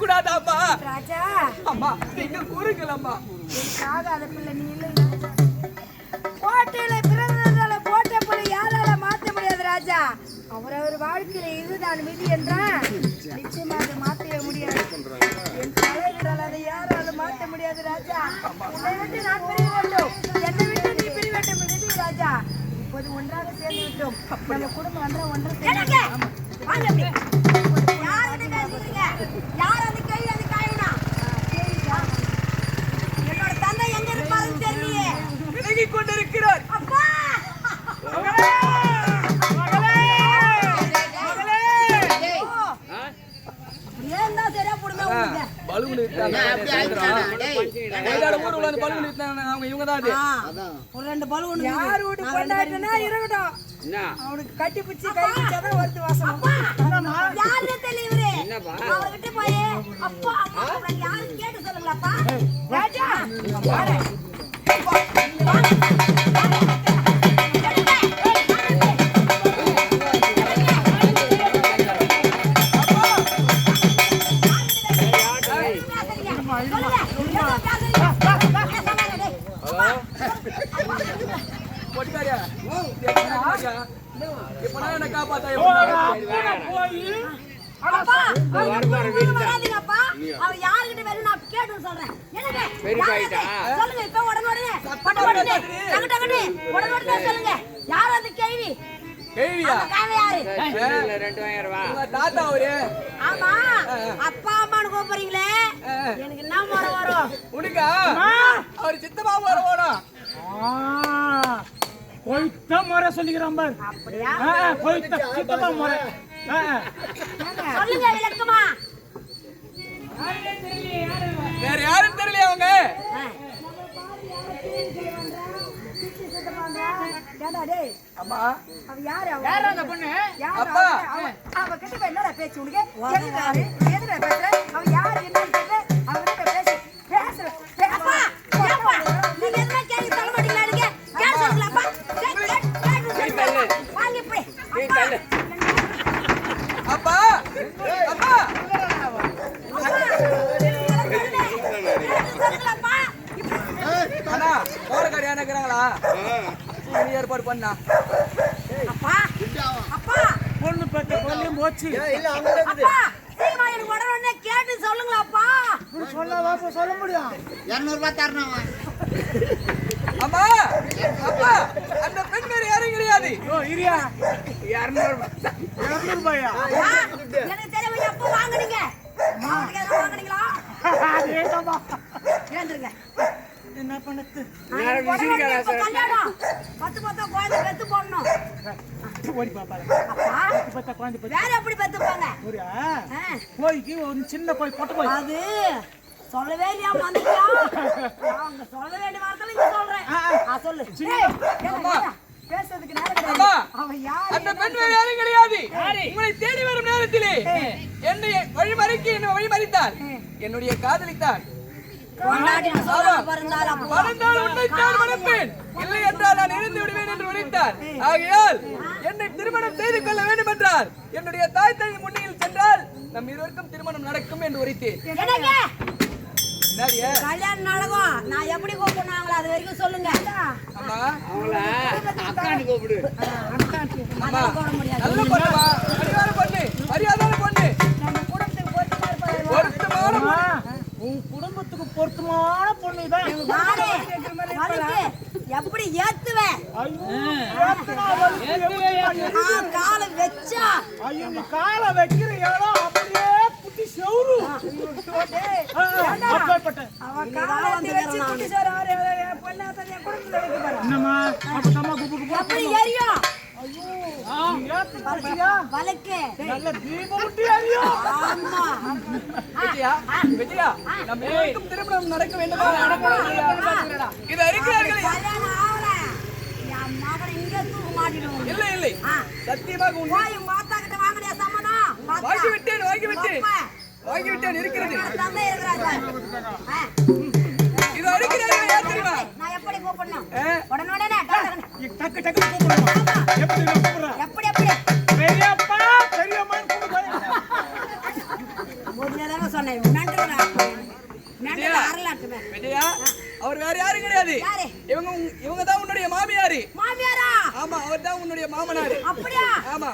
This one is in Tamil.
கூடாதாப்பா ராஜா. அம்மா நீங்க கூறுங்களம்மா. ஆகாத பிள்ளை நீ இல்லை. போட்டியில பிறந்ததால போட்ட பிள்ளை யாரால மாத்த முடியாது ராஜா. அவரவர் வாழ்க்கையில இதுதான் விதி என்றான் நிச்சயமா அதை மாத்தவே முடியாது. என் தலைவரால் அதை யாராலும் மாத்த முடியாது ராஜா. உன்னை நான் பிரிய வேண்டும். என்னை விட்டு நீ பிரிய வேண்டும் விதி ராஜா. இப்போது ஒன்றாக சேர்ந்து விட்டோம். நம்ம குடும்பம் ஒன்றாக ஒன்றாக சேர்ந்து ரெண்டு பலூன் யார் வீட்டு கொண்டாடுனா இருக்கட்டும் அவனுக்கு கட்டி பிடிச்சி கை பிடிச்சாதான் வருது யாருன்னு இவரு அவர்கிட்ட போய் அப்பா அம்மா யாருன்னு கேட்டு சொல்லுங்களப்பா ராஜா என்ன காப்பாத்தா அப்பா, வீட்டுக்கு வராதீங்கப்பா. அவர் யாருகிட்ட வேணும் நான் கேட்டுன்னு சொல்றேன். சொல்லுங்க, இப்ப உடனே உடனே. பட்டு உடனே. டக்கு டக்குன்னு. உடனே உடனே சொல்லுங்க. யார் அந்த கேள்வி? கேள்வியா அந்த காவ யாரு? உங்க தாத்தா அவரு ஆமா. அப்பா அம்மான்னு கூப்பிடுறீங்களே. எனக்கு என்ன முறை வரும்? உனக்கா அவர் சித்தப்பா வர போனோம் கொய்த்த முறை சொல்லிக்கிறான் பார் கொய்த்த சித்தப்பா முறை. சொல்லுங்க விளக்கமா. வேற யாரும் தெரியலையா அவங்க அம்மா அவ யாரு அவ? யார் அந்த பொண்ணு யாரு அப்பா. அவ? கிட்ட போய் என்னடா பேச்சு உனக்கு? எதுடா பேசுற? அவ இருக்கிறாங்களா நீ ஏற்பாடு பண்ணா. அப்பா. அப்பா. பொண்ணு பெற்ற கொல்லியும் போச்சு. சீக்கிரமா எனக்கு உடனே உடனே கேட்டு சொல்லுங்களாப்பா சொல்லாதான் சொல்ல முடியும். அம்மா அப்பா அந்த பெண் வேற யாரும் கிடையாது. ஓ இரியா. இரநூறு இரநூறு ரூபாயா ஆ, எனக்கு தெரியும் எப்போ வாங்குனீங்க? வாங்குனீங்களா? அதேதான்பா. பண்ணது கல்யாணம். பத்து பத்தா குழந்தை பெத்து போடணும். ஓடி பாப்பாரு பத்த குழந்தை பத்தி. வேற எப்படி பெத்துப்பாங்க? ஒரு சின்ன பொட்டை அது சொல்லவே இல்லையா மந்திரியா அவங்க சொல்ல வேண்டிய வார்த்தை இங்க சொல்றேன். சொல்லு. பேசுறதுக்கு நேரம் கிடையாது. உங்களை தேடி வரும் நேரத்திலே என்னை வழிமறைக்கு என்னை வழிமறித்தார். என்னுடைய காதலித்தான் மணப்பேன் இல்லை என்றால் நான் இருந்து விடுவேன் என்று உரைத்தார் ஆகையால் என்னை திருமணம் செய்து கொள்ள வேண்டும் என்றார் என்னுடைய தாய் தந்தை முன்னையில் சென்றால் நம் இருவருக்கும் திருமணம் நடக்கும் என்று உரைத்தேன்? கல்யாணம் நடக்கும். நான் எப்படி கூப்பிடுனாங்களோ அது வரைக்கும் சொல்லுங்க. அம்மா. அதெல்லாம் போட முடியாது. நல்ல பொண்ணுமா மரியாதை பொண்ணு மரியாதையான பொண்ணு நம்ம குடும்பத்துக்கு பொறுத்தமா இருப்பாரு பொருத்தமான அம்மா, உன் பொருத்தமான பொண்ணு தான் எப்படி ஏத்துவேன்? காலை வச்சா ஐயோ நீ காலை வைக்கிற இடம் அப்படியே புட்டி செவுரு. என்னம்மா? அப்பதம்மா குப்பு குப்பு எப்படி வலிக்கு நல்ல தீபம் விட்டு எரியும் ஆமா விஜயா விஜயா நம்ம இருவருக்கும் திருமணம் நடக்க வேண்டுமா இது இங்கே தூக்க மாட்டிடுவோம் இல்லை இல்லை. சத்தியமாக உண்மை அத்தா கிட்ட வாங்கினியா சம்மதம்? வாங்கி விட்டேன் வாங்கி விட்டேன் வாங்கி விட்டேன் இருக்கிறது. இது அறிகிறார்கள் யார் தெரியுமா நான் எப்படி கூப்பிடணும்? உடனே உடனே டக்கு டக்கு கூப்பிடுமா எப்படி கூப்பிடுறேன் விஜயா அவர் வேற யாரும் கிடையாது? இவங்க இவங்க தான் உன்னுடைய மாமியாரு. மாமியாரா? ஆமா அவர் தான் உன்னுடைய மாமனாரு. அப்படியா? ஆமா.